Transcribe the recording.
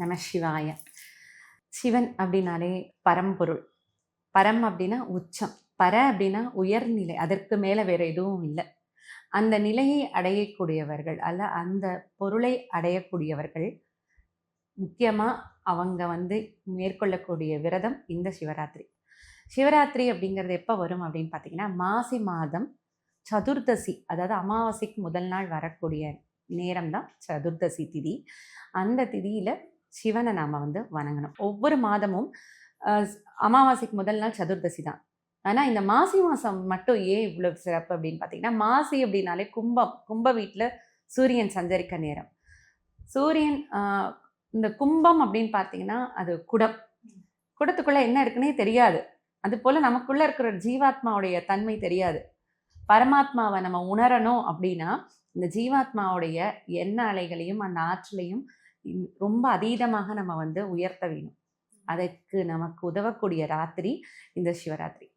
நம சிவாய. சிவன் அப்படின்னாலே பரம்பொருள். பரம் அப்படின்னா உச்சம். பர அப்படின்னா உயர்நிலை. அதற்கு மேலே வேற எதுவும் இல்லை. அந்த நிலையை அடையக்கூடியவர்கள் அல்ல அந்த பொருளை அடையக்கூடியவர்கள் முக்கியமாக அவங்க வந்து மேற்கொள்ளக்கூடிய விரதம் இந்த சிவராத்திரி. சிவராத்திரி அப்படிங்கிறது எப்போ வரும் அப்படின்னு பார்த்தீங்கன்னா மாசி மாதம் சதுர்தசி அதாவது அமாவாசைக்கு முதல் நாள் வரக்கூடிய நேரம் தான் சதுர்தசி திதி. அந்த திதியில் சிவனை நாம் வந்து வணங்கணும். ஒவ்வொரு மாதமும் அமாவாசைக்கு முதல் நாள் சதுர்தசி தான். ஆனால் இந்த மாசி மாதம் மட்டும் ஏன் இவ்வளோ சிறப்பு அப்படின்னு பார்த்தீங்கன்னா மாசி அப்படின்னாலே கும்பம். கும்ப வீட்டில் சூரியன் சஞ்சரிக்க நேரம். சூரியன் இந்த கும்பம் அப்படின்னு பார்த்தீங்கன்னா அது குடம். குடத்துக்குள்ளே என்ன இருக்குன்னே தெரியாது. அது போல் நமக்குள்ளே இருக்கிற ஜீவாத்மாவுடைய தன்மை தெரியாது. பரமாத்மாவை நம்ம உணரணும் அப்படின்னா இந்த ஜீவாத்மாவுடைய எண்ண அலைகளையும் அந்த ஆற்றலையும் ரொம்ப அதீதமாக நம்ம வந்து உயர்த்த வேணும். அதற்கு நமக்கு உதவக்கூடிய ராத்திரி இந்த சிவராத்திரி.